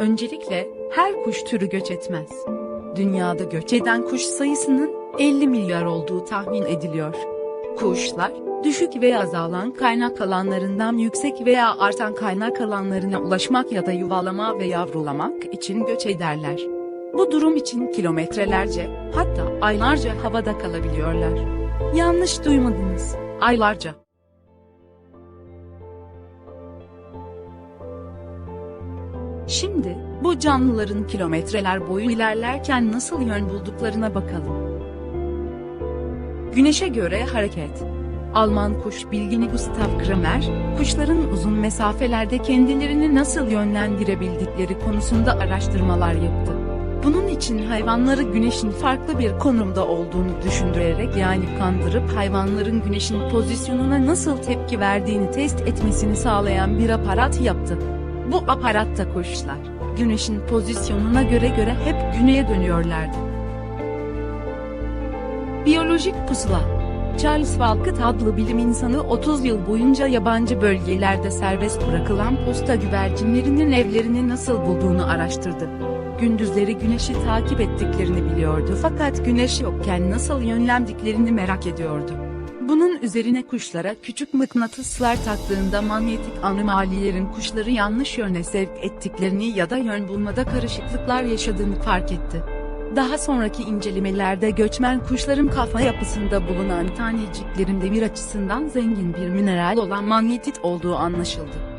Öncelikle, her kuş türü göç etmez. Dünyada göç eden kuş sayısının 50 milyar olduğu tahmin ediliyor. Kuşlar, düşük veya azalan kaynak alanlarından yüksek veya artan kaynak alanlarına ulaşmak ya da yuvalama ve yavrulamak için göç ederler. Bu durum için kilometrelerce, hatta aylarca havada kalabiliyorlar. Yanlış duymadınız, aylarca. Şimdi, bu canlıların kilometreler boyu ilerlerken nasıl yön bulduklarına bakalım. Güneşe göre hareket. Alman kuş bilgini Gustav Kramer, kuşların uzun mesafelerde kendilerini nasıl yönlendirebildikleri konusunda araştırmalar yaptı. Bunun için hayvanları güneşin farklı bir konumda olduğunu düşündürerek yani kandırıp hayvanların güneşin pozisyonuna nasıl tepki verdiğini test etmesini sağlayan bir aparat yaptı. Bu aparatta kuşlar, güneşin pozisyonuna göre göre hep güneye dönüyorlardı. Biyolojik pusula Charles Walcott adlı bilim insanı 30 yıl boyunca yabancı bölgelerde serbest bırakılan posta güvercinlerinin evlerini nasıl bulduğunu araştırdı. Gündüzleri güneşi takip ettiklerini biliyordu fakat güneş yokken nasıl yönlendiklerini merak ediyordu. Bunun üzerine kuşlara küçük mıknatıslar taktığında manyetik anomalilerin kuşları yanlış yöne sevk ettiklerini ya da yön bulmada karışıklıklar yaşadığını fark etti. Daha sonraki incelemelerde göçmen kuşların kafa yapısında bulunan taneciklerin demir açısından zengin bir mineral olan manyetit olduğu anlaşıldı.